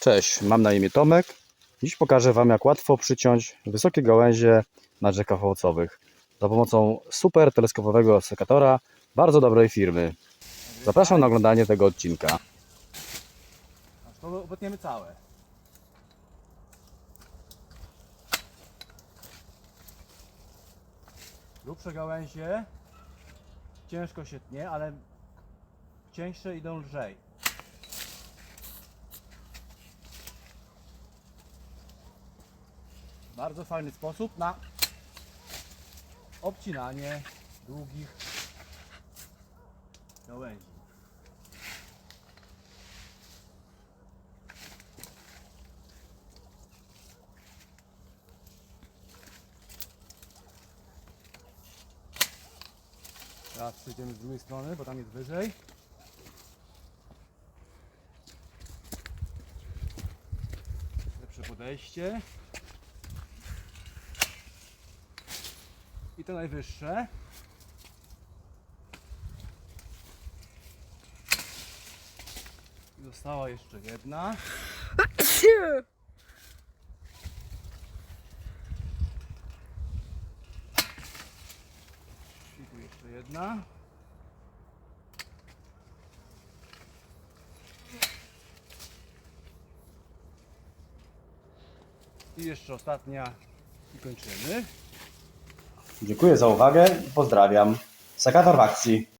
Cześć, mam na imię Tomek. Dziś pokażę Wam, jak łatwo przyciąć wysokie gałęzie na drzewkach owocowych za pomocą super teleskopowego sekatora bardzo dobrej firmy. Zapraszam na oglądanie tego odcinka. Aż to obetniemy całe. Grubsze gałęzie ciężko się tnie, ale cieńsze idą lżej. Bardzo fajny sposób na obcinanie długich gałęzi. Teraz przejdziemy z drugiej strony, bo tam jest wyżej. Lepsze podejście. I to najwyższe. I została jeszcze jedna. I tu jeszcze jedna. I jeszcze ostatnia i kończymy. Dziękuję za uwagę pozdrawiam. Sekator w akcji.